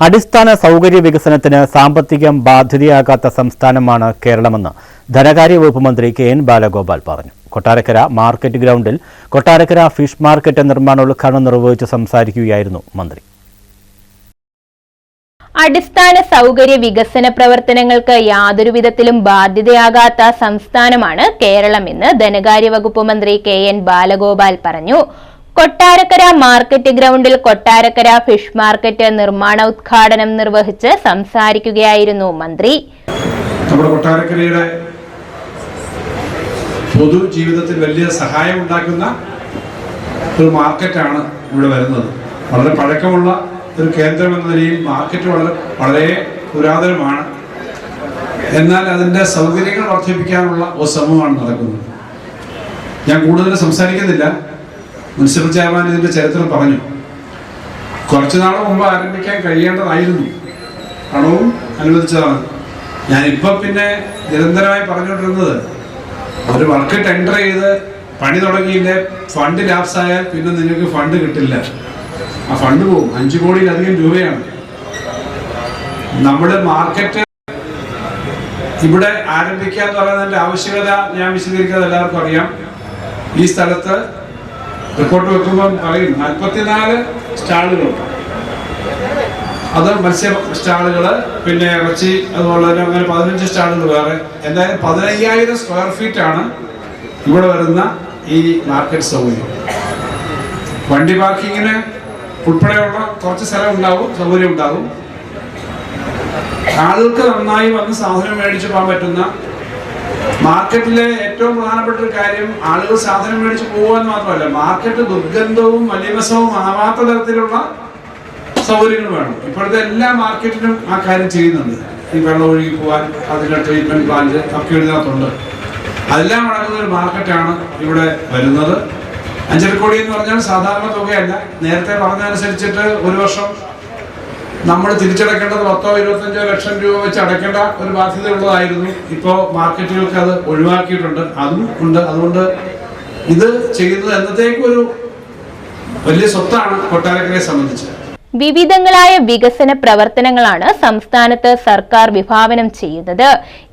അടിസ്ഥാന സൗകര്യ വികസനത്തിന് സാമ്പത്തികം ബാധ്യതയാകാത്ത സംസ്ഥാനമാണ് കേരളമെന്ന് ധനകാര്യ വകുപ്പ് മന്ത്രി കെ എൻ ബാലഗോപാൽ പറഞ്ഞു. കൊട്ടാരക്കര മാർക്കറ്റ് ഗ്രൗണ്ടിൽ കൊട്ടാരക്കര ഫിഷ് മാർക്കറ്റ് നിർമ്മാണോദ്ഘാടനം നിർവഹിച്ച് സംസാരിക്കുകയായിരുന്നു മന്ത്രി. അടിസ്ഥാന സൗകര്യ വികസന പ്രവർത്തനങ്ങൾക്ക് യാതൊരു വിധത്തിലും ബാധ്യതയാകാത്ത സംസ്ഥാനമാണ് കേരളമെന്ന് ധനകാര്യ വകുപ്പ് മന്ത്രി കെ എൻ ബാലഗോപാൽ പറഞ്ഞു. കൊട്ടാരക്കര മാർക്കറ്റ് ഗ്രൗണ്ടിൽ കൊട്ടാരക്കര ഫിഷ് മാർക്കറ്റ് നിർമ്മാണ ഉദ്ഘാടനം നിർവഹിച്ച് സംസാരിക്കുകയായിരുന്നു മന്ത്രി. നമ്മുടെ കൊട്ടാരക്കരയുടെ പൊതു ജീവിതത്തിൽ വലിയ സഹായം ഉണ്ടാക്കുന്ന ഒരു മാർക്കറ്റാണ് ഇവിടെ വരുന്നത്. വളരെ പഴക്കമുള്ള ഒരു കേന്ദ്രം എന്ന നിലയിൽ മാർക്കറ്റ് വളരെ വളരെ പുരാതനമാണ്. എന്നാൽ അതിന്റെ സൗകര്യങ്ങൾ വർദ്ധിപ്പിക്കാനുള്ള ഒരു ശ്രമമാണ് നടക്കുന്നത്. ഞാൻ കൂടുതൽ സംസാരിക്കുന്നില്ല. മുനിസിപ്പൽ ചെയർമാൻ ഇതിന്റെ ചരിത്രം പറഞ്ഞു. കുറച്ചു നാൾ മുമ്പ് ആരംഭിക്കാൻ കഴിയേണ്ടതായിരുന്നു. പണവും അനുവദിച്ചതാണ്. ഞാനിപ്പം പിന്നെ നിരന്തരമായി പറഞ്ഞുകൊണ്ടിരുന്നത് ഒരു വർക്ക് ടെൻഡർ ചെയ്ത് പണി തുടങ്ങിയില്ല ഫണ്ട് ലാപ്സ് ആയാൽ പിന്നെ നിങ്ങൾക്ക് ഫണ്ട് കിട്ടില്ല. ആ ഫണ്ട് പോകും. അഞ്ചു കോടിയിലധികം രൂപയാണ്. നമ്മുടെ മാർക്കറ്റ് ഇവിടെ ആരംഭിക്കുക എന്ന് പറയുന്നതിന്റെ ആവശ്യകത ഞാൻ വിശദീകരിക്കുന്നത് എല്ലാവർക്കും അറിയാം. ഈ സ്ഥലത്ത് റിപ്പോർട്ട് വെക്കുമ്പോൾ പറയും നാൽപ്പത്തിനാല് സ്റ്റാളുകളുണ്ട് അത് മത്സ്യ സ്റ്റാളുകൾ പിന്നെ ഇറച്ചി അതുപോലെ തന്നെ അങ്ങനെ പതിനഞ്ച് സ്റ്റാളുകൾ. വേറെ എന്തായാലും പതിനയ്യായിരം സ്ക്വയർ ഫീറ്റ് ആണ് ഇവിടെ വരുന്ന ഈ മാർക്കറ്റ് സൗകര്യം. വണ്ടി പാർക്കിങ്ങിന് ഉൾപ്പെടെയുള്ള കുറച്ച് സ്ഥലം ഉണ്ടാവും സൗകര്യം ഉണ്ടാകും ആളുകൾക്ക് നന്നായി വന്ന് സാധനം മേടിച്ചു പോകാൻ പറ്റുന്ന മാർക്കറ്റിലെ ഏറ്റവും പ്രധാനപ്പെട്ട ഒരു കാര്യം ആളുകൾ സാധനം മേടിച്ച് പോകാൻ മാത്രമല്ല മാർക്കറ്റ് ദുർഗന്ധവും മലിനസവും ആവാത്ത തരത്തിലുള്ള സൗകര്യങ്ങൾ വേണം. ഇപ്പോഴത്തെ എല്ലാ മാർക്കറ്റിലും ആ കാര്യം ചെയ്യുന്നുണ്ട്. ഈ വെള്ളം ഒഴുകി പോകാൻ അതിന്റെ ട്രീറ്റ്മെന്റ് പ്ലാന്റ് ഒക്കെ ഇതിനകത്തുണ്ട്. അതെല്ലാം അടങ്ങുന്ന ഒരു മാർക്കറ്റാണ് ഇവിടെ വരുന്നത്. അഞ്ചര കോടി എന്ന് പറഞ്ഞാൽ സാധാരണ തുകയല്ല. നേരത്തെ പറഞ്ഞതനുസരിച്ചിട്ട് ഒരു വർഷം നമ്മൾ തിരിച്ചടക്കേണ്ടത് പത്തോ ഇരുപത്തഞ്ചോ ലക്ഷം രൂപ വെച്ച് അടയ്ക്കേണ്ട ഒരു ബാധ്യത ഉള്ളതായിരുന്നു ഇപ്പോൾ മാർക്കറ്റുകൾക്ക് അത് ഒഴിവാക്കിയിട്ടുണ്ട്. അതും ഉണ്ട്. അതുകൊണ്ട് ഇത് ചെയ്യുന്നത് എന്നത്തേക്കും ഒരു വലിയ സ്വത്താണ് കൊട്ടാരക്കരയെ സംബന്ധിച്ച്. വിവിധങ്ങളായ വികസന പ്രവർത്തനങ്ങളാണ് സംസ്ഥാനത്ത് സർക്കാർ വിഭാവനം ചെയ്യുന്നത്.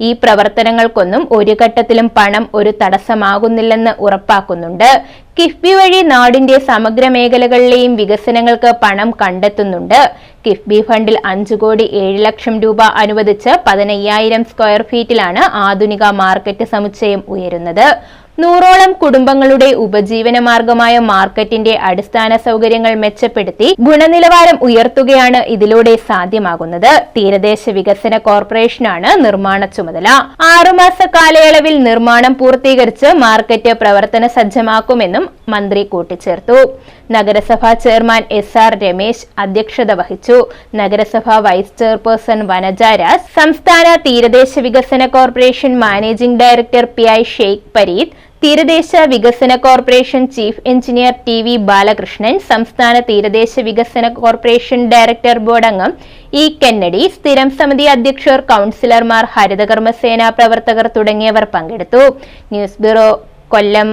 ഈ പ്രവർത്തനങ്ങൾക്കൊന്നും ഒരു ഘട്ടത്തിലും പണം ഒരു തടസ്സമാകുന്നില്ലെന്ന് ഉറപ്പാക്കുന്നുണ്ട്. കിഫ്ബി വഴി നാടിന്റെ സമഗ്ര മേഖലകളിലെയും വികസനങ്ങൾക്ക് പണം കണ്ടെത്തുന്നുണ്ട്. കിഫ്ബി ഫണ്ടിൽ അഞ്ചു കോടി ഏഴ് ലക്ഷം രൂപ അനുവദിച്ച് പതിനയ്യായിരം സ്ക്വയർ ഫീറ്റിലാണ് ആധുനിക മാർക്കറ്റ് സമുച്ചയം ഉയരുന്നത്. നൂറോളം കുടുംബങ്ങളുടെ ഉപജീവന മാർഗമായ മാർക്കറ്റിന്റെ അടിസ്ഥാന സൗകര്യങ്ങൾ മെച്ചപ്പെടുത്തി ഗുണനിലവാരം ഉയർത്തുകയാണ് ഇതിലൂടെ സാധ്യമാകുന്നത്. തീരദേശ വികസന കോർപ്പറേഷനാണ് നിർമ്മാണ ചുമതല. ആറുമാസ കാലയളവിൽ നിർമ്മാണം പൂർത്തീകരിച്ച് മാർക്കറ്റ് പ്രവർത്തന സജ്ജമാക്കുമെന്നും മന്ത്രി കൂട്ടിച്ചേർത്തു. നഗരസഭാ ചെയർമാൻ എസ് ആർ രമേശ് അധ്യക്ഷത വഹിച്ചു. നഗരസഭാ വൈസ് ചെയർപേഴ്സൺ വനജ രാജ് സംസ്ഥാന തീരദേശ വികസന corporation managing director P I Sheikh Pareed തീരദേശ വികസന corporation chief engineer T V Balakrishnan സംസ്ഥാന തീരദേശ വികസന കോർപ്പറേഷൻ ഡയറക്ടർ ബോർഡംഗം ഇ കെന്നഡി സ്ഥിരം സമിതി അധ്യക്ഷർ കൗൺസിലർമാർ ഹരിതകർമ്മസേന പ്രവർത്തകർ തുടങ്ങിയവർ പങ്കെടുത്തു. News bureau Kollam.